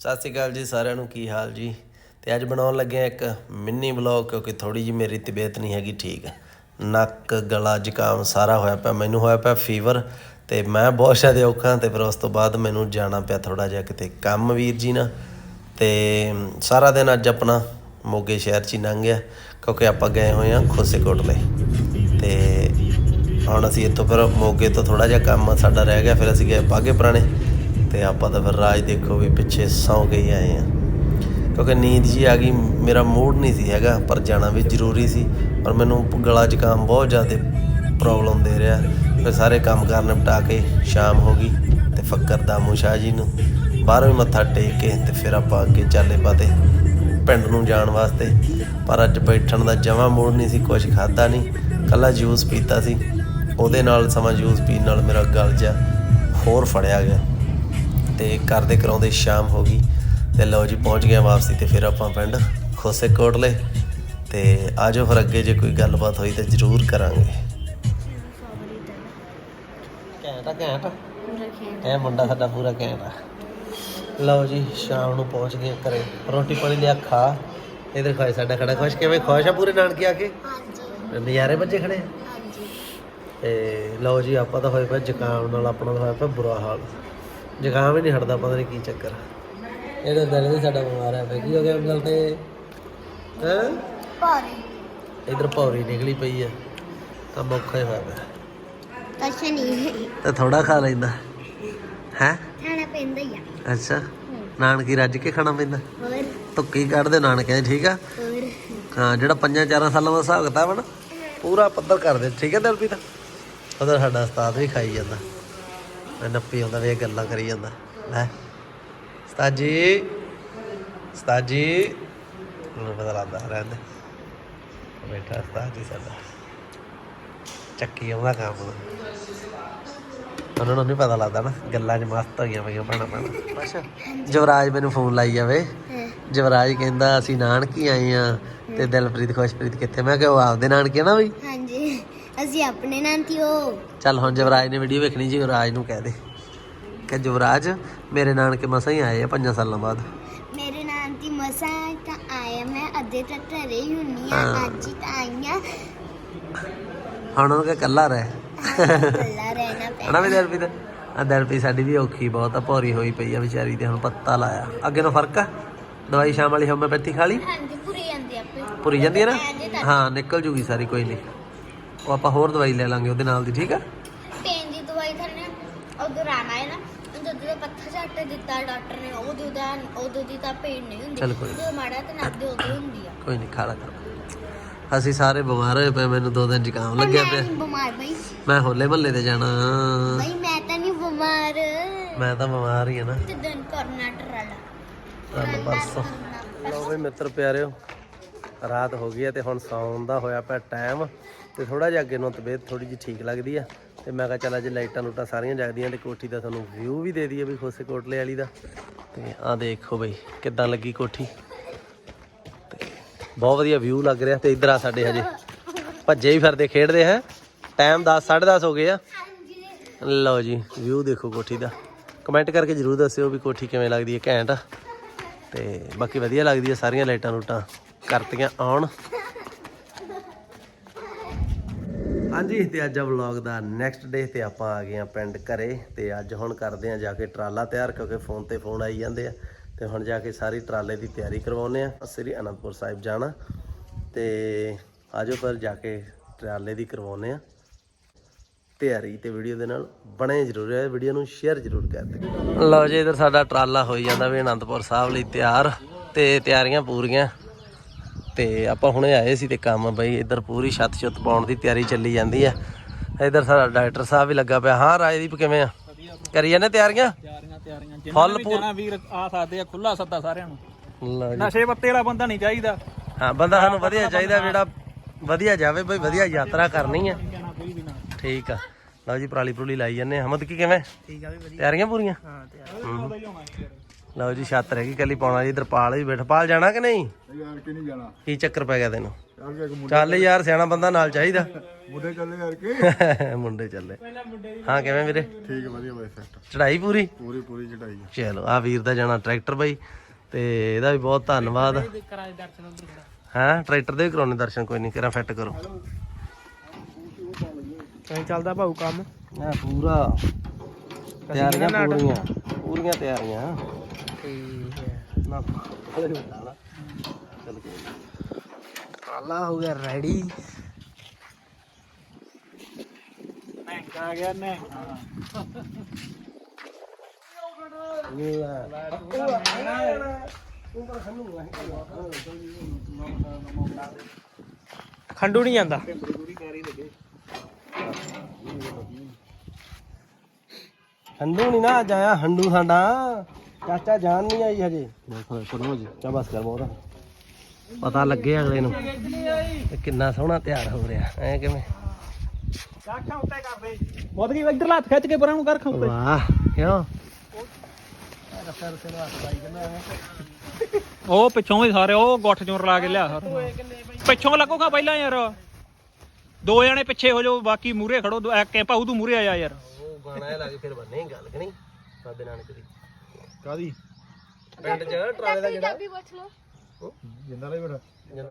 ਸਤਿ ਸ਼੍ਰੀ ਅਕਾਲ ਜੀ ਸਾਰਿਆਂ ਨੂੰ, ਕੀ ਹਾਲ ਜੀ? ਤੇ ਅੱਜ ਬਣਾਉਣ ਲੱਗੇ ਆ ਇੱਕ ਮਿੰਨੀ ਵਲੌਗ, ਕਿਉਂਕਿ ਥੋੜੀ ਜੀ ਮੇਰੀ ਤਬੀਅਤ ਨਹੀਂ ਹੈਗੀ ਠੀਕ। ਨੱਕ, ਗਲਾ, ਜ਼ੁਕਾਮ ਸਾਰਾ ਹੋਇਆ ਪਿਆ, ਮੈਨੂੰ ਹੋਇਆ ਪਿਆ ਫੀਵਰ ਤੇ ਮੈਂ ਬਹੁਤ ਜ਼ਿਆਦਾ ਔਖਾ ਤੇ ਫਿਰ ਉਸ ਤੋਂ ਬਾਅਦ ਮੈਨੂੰ ਜਾਣਾ ਪਿਆ ਥੋੜਾ ਜਿਹਾ ਕਿਤੇ ਕੰਮ ਵੀਰ ਜੀ ਨਾਲ। ਤੇ ਸਾਰਾ ਦਿਨ ਅੱਜ ਆਪਣਾ ਮੋਗੇ ਸ਼ਹਿਰ 'ਚ ਹੀ ਲੰਘ ਗਿਆ, ਕਿਉਂਕਿ ਆਪਾਂ ਗਏ ਹੋਏ ਆ ਖੋਸੇ ਕੋਟਲੇ ਤੇ ਹੁਣ ਅਸੀਂ ਇੱਥੋਂ ਫਿਰ ਮੋਗੇ ਤੋਂ ਥੋੜਾ ਜਿਹਾ ਕੰਮ ਸਾਡਾ ਰਹਿ ਗਿਆ, ਫਿਰ ਅਸੀਂ ਗਏ ਬਾਗੇ ਪੁਰਾਣੇ। ਤੇ ਆਪਾਂ ਤਾਂ ਫਿਰ ਰਾਜ ਦੇਖੋ ਵੀ ਪਿੱਛੇ ਸੌਂ ਗਏ ਆਏ ਆ। ਕਿਉਂਕਿ ਨੀਂਦ ਜੀ ਆ ਗਈ, ਮੇਰਾ ਮੂਡ ਨਹੀਂ ਸੀ ਹੈਗਾ, ਪਰ ਜਾਣਾ ਵੀ ਜ਼ਰੂਰੀ ਸੀ। ਪਰ ਮੈਨੂੰ ਗਲਾ ਜ਼ੁਕਾਮ ਬਹੁਤ ਜ਼ਿਆਦਾ ਪ੍ਰੋਬਲਮ ਦੇ ਰਿਹਾ। ਫਿਰ ਸਾਰੇ ਕੰਮ ਕਾਰ ਨਿਪਟਾ ਕੇ ਸ਼ਾਮ ਹੋ ਗਈ ਤੇ ਫੱਕਰ ਦਾਮੂ ਸ਼ਾਹ ਜੀ ਨੂੰ ਬਾਹਰੋਂ ਹੀ ਮੱਥਾ ਟੇਕ ਕੇ ਤੇ ਫਿਰ ਆਪਾਂ ਅੱਗੇ ਚੱਲੇ ਪਾਤੇ ਪਿੰਡ ਨੂੰ ਜਾਣ ਵਾਸਤੇ। ਪਰ ਅੱਜ ਬੈਠਣ ਦਾ ਜਮਾ ਮੂਡ ਨਹੀਂ ਸੀ ਕੁਝ ਖਾਦਾ ਨਹੀਂ ਕੱਲਾ ਜੂਸ ਪੀਤਾ ਸੀ। ਉਹਦੇ ਨਾਲ ਸਮਾਂ ਜੂਸ ਪੀਣ ਨਾਲ ਮੇਰਾ ਗਲ ਜਾ ਹੋਰ ਫੜਿਆ ਗਿਆ। ਤੇ ਕਰਦੇ ਕਰਾਉਂਦੇ ਸ਼ਾਮ ਹੋ ਗਈ। ਤੇ ਲਓ ਜੀ ਪਹੁੰਚ ਗਏ ਵਾਪਸੀ ਤੇ ਫਿਰ ਆਪਾਂ ਪਿੰਡ ਖੋਸੇ ਕੋਟਲੇ ਤੇ ਆਜੋ ਫਿਰ ਅੱਗੇ ਜੇ ਕੋਈ ਗੱਲਬਾਤ ਹੋਈ ਤਾਂ ਜ਼ਰੂਰ ਕਰਾਂਗੇ। ਘੈਂਟਾ ਘੈਂਟ। ਇਹ ਮੁੰਡਾ ਸਾਡਾ ਪੂਰਾ ਘੈਂਟ ਲਓ ਜੀ ਸ਼ਾਮ ਨੂੰ ਪਹੁੰਚ ਗਏ ਘਰੇ। ਰੋਟੀ ਪਾਣੀ ਲਿਆ ਖਾ। ਇਧਰ ਖਾਏ ਸਾਡਾ ਖੜਾ ਖੁਸ਼। ਕਿਵੇਂ ਖੁਸ਼ ਆ ਪੂਰੇ ਨਾਨਕੇ ਆ ਕੇ? ਹਾਂਜੀ। ਨਜ਼ਾਰੇ ਬੱਚੇ ਖੜੇ ਹਾਂਜੀ। ਤੇ ਲਓ ਜੀ ਆਪਾਂ ਤਾਂ ਹੋਏ ਪਿਆ ਜ਼ੁਕਾਮ ਨਾਲ ਆਪਣਾ ਹੋਇਆ ਪਿਆ ਬੁਰਾ ਹਾਲ। ਜ਼ੁਕਾਮ ਹੀ ਨਹੀਂ ਹਟਦਾ ਪਤਾ ਨਹੀਂ ਕੀ ਚੱਕਰ ਇਹਦਾ ਦਿਲ ਵੀ ਸਾਡਾ ਬਿਮਾਰ ਹੈ ਬਈ ਕੀ ਹੋ ਗਿਆ ਅੰਕਲ ਤੇ ਹੈ? ਭਾਰੀ। ਇਧਰ ਭੌਰੀ ਨਿਕਲੀ ਪਈ ਆ ਕੰਮ ਔਖਾ ਹੀ ਹੋਇਆ ਪਿਆ। ਕੁਛ ਨਹੀਂ ਤੇ ਥੋੜਾ ਖਾ ਲੈਂਦਾ। ਹੈ? ਖਾਣਾ ਪੈਂਦਾ ਹੀ ਆ। ਅੱਛਾ। ਨਾਨਕੀ ਰੱਜ ਕੇ ਖਾਣਾ ਪੈਂਦਾ। ਹੋਰ? ਧੁੱਕੀ ਕੱਢਦੇ ਨਾਨਕਿਆਂ ਠੀਕ ਆ? ਹੋਰ? ਹਾਂ ਜਿਹੜਾ ਪੰਜਾਂ ਚਾਰਾਂ ਸਾਲਾਂ ਦਾ ਹਿਸਾਬ ਕਿਤਾਬ ਹੈ ਨਾ ਪੂਰਾ ਪੱਧਰ ਕਰਦੇ ਠੀਕ ਹੈ ਦਿਲਪ੍ਰੀਤ? ਉਹਦਾ ਸਾਡਾ ਉਸਤਾਦ ਵੀ ਖਾਈ ਜਾਂਦਾ। ਮੈਂ ਨੱਪੀ ਆਉਂਦਾ ਵੇ ਗੱਲਾਂ ਕਰੀ ਜਾਂਦਾ। ਲੈ ਉਸਤਾਦ ਜੀ ਉਸਤਾਦ। ਜੀ ਮੈਨੂੰ ਪਤਾ ਲੱਗਦਾ ਰਹਿੰਦੇ ਬੈਠਾ ਉਸਤਾਦ ਜੀ ਸਾਡਾ। ਚੱਕੀ ਆਉਂਦਾ ਕੰਮ। ਉਹਨਾਂ ਨੂੰ ਨਹੀਂ ਪਤਾ ਲੱਗਦਾ ਨਾ, ਗੱਲਾਂ 'ਚ ਮਸਤ ਹੋਈਆਂ ਪਈਆਂ ਭੈਣਾਂ ਭੈਣਾਂ। ਅੱਛਾ। ਜਵਰਾਜ ਮੈਨੂੰ ਫੋਨ ਲਾਈ ਜਾਵੇ। ਹਾਂ ਜਵਰਾਜ ਕਹਿੰਦਾ, ਅਸੀਂ ਨਾਨਕੀ ਆਏ ਆ ਤੇ ਦਿਲਪ੍ਰੀਤ, ਖੁਸ਼ਪ੍ਰੀਤ ਕਿੱਥੇ? ਮੈਂ ਕਿਹਾ, ਉਹ ਆਪਦੇ ਨਾਨਕੇ ਨਾ ਬਈ ਅਸੀਂ ਆਪਣੇ ਨਾਂ ਤੇ ਉਹ ਚੱਲ ਹੁਣ ਜਵਰਾਜ ਨੇ ਵੀਡੀਓ ਵੇਖਣੀ ਜੀ ਜਵਰਾਜ ਨੂੰ ਕਹਿ ਦੇ। ਕਿ ਜਵਰਾਜ ਮੇਰੇ ਨਾਨਕੇ ਮਸਾਂ ਹੀ ਆਏ ਆ ਪੰਜਾਂ ਸਾਲਾਂ ਬਾਅਦ। ਮੇਰੇ ਨਾਂ ਤੇ ਮਸਾਂ ਤਾਂ ਆਇਆ ਮੈਂ ਅੱਧੇ ਤੱਕ ਘਰੇ ਹੀ ਹੁੰਨੀ ਆ ਹਾਂ। ਅੱਜ ਹੀ ਤਾਂ ਆਈਆਂ ਹੁਣ ਉਹਨੂੰ ਕਿ ਕੱਲਾ ਰਹਿ ਕੱਲਾ ਰਹਿਣਾ ਪੈ ਵੀ ਦਿਲਪ੍ਰੀਤ? ਆ ਦਿਲਪ੍ਰੀਤ ਸਾਡੀ ਵੀ ਔਖੀ ਬਹੁਤ ਆ ਭੌਰੀ ਹੋਈ ਪਈ ਆ ਵਿਚਾਰੀ ਤੇ ਹੁਣ ਪੱਤਾ ਲਾਇਆ। ਅੱਗੇ ਨੂੰ ਫ਼ਰਕ ਆ? ਦਵਾਈ ਸ਼ਾਮ ਵਾਲੀ ਹੋਮਿਓਪੈਥੀ ਖਾ ਲਈ? ਹਾਂਜੀ ਪੂਰੀ ਜਾਂਦੀ ਆਪੇ। ਭੁਰੀ ਜਾਂਦੀ ਹੈ ਨਾ? ਤਾਂ- ਹਾਂ ਨਿਕਲ ਜੂਗੀ ਸਾਰੀ ਕੋਈ ਨਹੀਂ। ਉਹ ਆਪਾਂ ਹੋਰ ਦਵਾਈ ਲੈ ਲਾਂਗੇ ਉਹਦੇ ਨਾਲ ਦੀ ਠੀਕ ਆ? ਪੇਨ ਦੀ ਦਵਾਈ ਥਰਨੇ ਉਧਰ ਆਣਾ ਹੈ ਨਾ। ਜਦੋਂ ਦਾ ਪੱਥਰ ਝੱਟ ਦਿੱਤਾ ਡਾਕਟਰ ਨੇ ਉਹ ਦੁਦਾ ਉਦੋਂ ਦੀ ਤਾਂ ਪੇਨ ਨਹੀਂ ਹੁੰਦੀ। ਚੱਲ ਕੋਈ ਜਦੋਂ ਮਾੜਾ ਤੇ ਨੱਕ ਦੇ ਉਦੋਂ ਹੁੰਦੀ ਆ। ਕੋਈ ਨਹੀਂ ਖਾਲਾ ਕਰ। ਅਸੀਂ ਸਾਰੇ ਬਿਮਾਰ ਹੋਏ ਪਏ ਮੈਨੂੰ ਦੋ ਦਿਨ ਜ਼ੁਕਾਮ ਲੱਗਿਆ ਪਿਆ। ਨਹੀਂ ਬਿਮਾਰ ਬਈ। ਮੈਂ ਹੋਲੇ ਮਹੱਲੇ ਤੇ ਜਾਣਾ। ਬਈ ਮੈਂ ਤਾਂ ਨਹੀਂ ਬਿਮਾਰ। ਮੈਂ ਤਾਂ ਬਿਮਾਰ ਹੀ ਆ ਨਾ। ਤੇ ਦਿਨ ਕਰਨਾ ਟਰਾਲਾ। ਪਰਸੋਂ ਲਓ ਵੀ ਮਿੱਤਰ ਪਿਆਰਿਓ ਰਾਤ ਹੋ ਗਈ ਹੈ ਤੇ ਹੁਣ ਸੌਣ ਦਾ ਹੋਇਆ ਪਿਆ ਟਾਈਮ ਤੇ ਥੋੜਾ ਜਿਹਾ ਅੱਗੇ ਨੂੰ ਤਬੀਅਤ ਥੋੜੀ ਜਿਹੀ ਠੀਕ ਲੱਗਦੀ ਆ ਤੇ ਮੈਂ ਕਿਹਾ ਚੱਲ ਅੱਜ ਲਾਈਟਾਂ ਲੂਟਾਂ ਸਾਰੀਆਂ ਜਗਦੀਆਂ ਤੇ ਕੋਠੀ ਦਾ ਤੁਹਾਨੂੰ ਵਿਊ ਵੀ ਦੇ ਦਈਏ ਵੀ ਖੋਸੇ ਕੋਟਲੇ ਵਾਲੀ ਦਾ। ਤੇ ਆਹ ਦੇਖੋ ਬਈ ਕਿੱਦਾਂ ਲੱਗੀ ਕੋਠੀ। ਤੇ ਬਹੁਤ ਵਧੀਆ ਵਿਊ ਲੱਗ ਰਿਹਾ ਤੇ ਇੱਧਰ ਆ ਸਾਡੇ ਹਜੇ। ਭੱਜੇ ਹੀ ਫਿਰਦੇ, ਖੇਡਦੇ ਹੈ। ਟਾਈਮ 10 10:30 ਹੋ ਗਏ ਆ। ਲਓ ਜੀ ਵਿਊ ਦੇਖੋ ਕੋਠੀ ਦਾ। ਕਮੈਂਟ ਕਰਕੇ ਜਰੂਰ ਦੱਸਿਓ ਵੀ ਕੋਠੀ ਕਿਵੇਂ ਲੱਗਦੀ ਹੈ, ਘੈਂਟ ਆ। ਤੇ ਬਾਕੀ ਵਧੀਆ ਲੱਗਦੀ ਹੈ ਸਾਰੀਆਂ ਲਾਈਟਾਂ ਲੂਟਾਂ। ਕਰਤੀਆਂ ਆਉਣ। ਹਾਂਜੀ, ਤੇ ਅੱਜ ਆ ਵਲੌਗ ਦਾ ਨੈਕਸਟ ਡੇ ਤੇ ਆਪਾਂ ਆ ਗਏ ਆ ਪਿੰਡ ਘਰੇ, ਤੇ ਅੱਜ ਹੁਣ ਕਰਦੇ ਆ ਜਾ ਕੇ ਟਰਾਲਾ ਤਿਆਰ, ਕਿਉਂਕਿ ਫੋਨ ਤੇ ਫੋਨ ਆਈ ਜਾਂਦੇ ਆ। ਤੇ ਹੁਣ ਜਾ ਕੇ ਸਾਰੀ ਟਰਾਲੇ ਦੀ ਤਿਆਰੀ ਕਰਵਾਉਨੇ ਆ। ਸ੍ਰੀ ਅਨੰਦਪੁਰ ਸਾਹਿਬ ਜਾਣਾ। ਤੇ ਆਜੋ ਪਰ ਜਾ ਕੇ ਟਰਾਲੇ ਦੀ ਕਰਵਾਉਨੇ ਆ। ਤਿਆਰੀ ਤੇ ਵੀਡੀਓ ਦੇ ਨਾਲ ਬਣੇ ਜ਼ਰੂਰ ਹੈ ਵੀਡੀਓ ਨੂੰ ਸ਼ੇਅਰ ਜ਼ਰੂਰ ਕਰ ਦਿਓ। ਲਓ ਜੀ, ਇਧਰ ਸਾਡਾ ਟਰਾਲਾ ਹੋਈ ਜਾਂਦਾ ਵੀ ਅਨੰਦਪੁਰ ਸਾਹਿਬ ਲਈ ਤਿਆਰ। ਤੇ ਤਿਆਰੀਆਂ ਪੂਰੀਆਂ। ਤੇ ਆਪਾਂ ਹੁਣੇ ਆਏ ਸੀ ਤੇ ਕੰਮ ਬਈ ਇਧਰ ਪੂਰੀ ਛੱਤ ਛੁੱਤ ਪਾਉਣ ਦੀ ਤਿਆਰੀ ਚੱਲੀ ਜਾਂਦੀ ਆ। ਇਧਰ ਸਾਡਾ ਡਾਇਰੈਕਟਰ ਸਾਹਿਬ ਵੀ ਲੱਗਾ ਪਿਆ। ਹਾਂ ਰਾਜਦੀਪ ਕਿਵੇਂ ਆ? ਕਰੀ ਜਾਂਦੇ ਤਿਆਰੀਆਂ? ਤਿਆਰੀਆਂ ਤਿਆਰੀਆਂ। ਜਿੰਨਾ ਵੀ ਜਾਣਾ ਵੀਰ ਆ ਸਕਦੇ ਆ ਖੁੱਲਾ ਸੱਦਾ ਸਾਰਿਆਂ ਨੂੰ। ਨਸ਼ੇ ਪੱਤੇ ਵਾਲਾ ਬੰਦਾ ਨਹੀਂ ਚਾਹੀਦਾ। ਹਾਂ ਬੰਦਾ ਸਾਨੂੰ ਵਧੀਆ ਚਾਹੀਦਾ ਜਿਹੜਾ ਵਧੀਆ ਜਾਵੇ ਬਈ ਵਧੀਆ ਯਾਤਰਾ ਕਰਨੀ ਆ। ਠੀਕ ਆ। ਲਓ ਜੀ ਪਰਾਲੀ ਪਰੂਲੀ ਲਾਈ ਜਾਂਦੇ ਆ। ਹਮਦ ਕੀ ਕਿਵੇਂ? ਠੀਕ ਆ ਵੀ ਵਧੀਆ। ਤਿਆਰੀਆਂ ਪੂਰੀਆਂ? ਹਾਂ ਤਿਆਰ। ਲਓ ਜੀ ਛੱਤ ਰਹਿ ਗਈ ਕੱਲੀ ਪਾਉਣਾ ਜੀ ਤਰਪਾਲ ਵੀ ਬੈਠ। ਪਾਲ ਜਾਣਾ ਕਿ ਨਹੀਂ? ਯਾਰ ਕਿ ਨਹੀਂ ਜਾਣਾ? ਕੀ ਚੱਕਰ ਪੈ ਗਿਆ ਤੈਨੂੰ? ਅੱਗੇ ਇੱਕ ਮੁੰਡੇ ਚੱਲ ਯਾਰ ਸਿਆਣਾ ਬੰਦਾ ਨਾਲ ਚਾਹੀਦਾ। ਮੁੰਡੇ ਚੱਲੇ ਕਰਕੇ ਮੁੰਡੇ ਚੱਲੇ। ਹਾਂ ਕਿਵੇਂ ਵੀਰੇ? ਠੀਕ ਹੈ ਵਧੀਆ ਬਾਈ ਸੈੱਟ ਚੜਾਈ ਪੂਰੀ? ਪੂਰੀ ਪੂਰੀ ਚੜਾਈ ਆ। ਚਲੋ ਆ ਵੀਰ ਦਾ ਜਾਣਾ ਟਰੈਕਟਰ ਬਾਈ ਤੇ ਇਹਦਾ ਵੀ ਬਹੁਤ ਧੰਨਵਾਦ। ਹਾਂ? ਟਰੈਕਟਰ ਦੇ ਵੀ ਕਰਾਉਣੇ ਦਰਸ਼ਨ ਕੋਈ ਨਹੀਂ ਕਰਾਂ ਫਿੱਟ ਕਰੋ। ਐਂ ਚੱਲਦਾ ਭਾਊ ਕੰਮ? ਆ ਪੂਰਾ। ਤਿਆਰੀਆਂ ਪੂਰੀਆਂ ਪੂਰੀਆਂ ਤਿਆਰੀਆਂ। ਠੀਕ ਹੈ। ਨਾ ਹਲੇ ਚੱਲ ਹੋ ਗਿਆ ਰੈਡੀ ਆ ਗਿਆ ਖੰਡੂ ਨਹੀਂ ਜਾਂਦਾ। ਹੰਡੂ ਨਹੀਂ ਨਾ ਅੱਜ ਆਇਆ ਹੰਡੂ ਸਾਡਾ। ਚਾਚਾ ਜਾਨ ਨਹੀਂ ਆਈ ਹਜੇ। ਦੇਖੋ ਸੁਣੋ ਜੀ। ਚਾ ਬਸ ਕਰ ਬਹੁਤਾ। ਪਤਾ ਲੱਗੇ ਅਗਲੇ ਨੂੰ। ਕਿ ਕਿੰਨਾ ਸੋਹਣਾ ਤਿਆਰ ਹੋ ਰਿਹਾ ਐ ਕਿਵੇਂ? ਅੱਖਾਂ ਉੱਤੇ ਕਰ ਦੇ ਕੀ ਇੱਧਰ ਹੱਥ ਖਿੱਚ ਕੇ ਪਰਾਂ ਨੂੰ ਕਰ ਉੱਤੇ ਵਾਹ ਕਿਉਂ? ਉਹ ਪਿੱਛੋਂ ਵੀ ਸਾਰੇ ਉਹ ਗੁੱਠ ਚੋਂ ਰਲਾ ਕੇ ਲਿਆ ਸਾਰੇ ਪਿੱਛੋਂ ਲੱਗੂਗਾ ਪਹਿਲਾਂ ਯਾਰ। ਦੋ ਜਣੇ ਪਿੱਛੇ ਹੋ ਜਾਓ ਬਾਕੀ ਮੂਰੇ ਖੜੋ ਐ ਭਾਊ ਤੂੰ ਮੂਰੇ ਆ ਜਾ ਯਾਰ। ਉਹ ਬਾਣਾ ਲੱਗ ਫਿਰ ਬੰਨੇ ਗੱਲ ਕਿ ਨਹੀਂ? ਸਾਡੇ ਨਾਨਕ ਦੀ। ਕਾਦੀ ਪਿੰਡ ਚ ਟਰਾਲੇ ਦਾ ਜਿਹੜਾ। ਪੁੱਛ ਲਓ। ਜਿੰਦਾ ਲਈ ਬੜਾ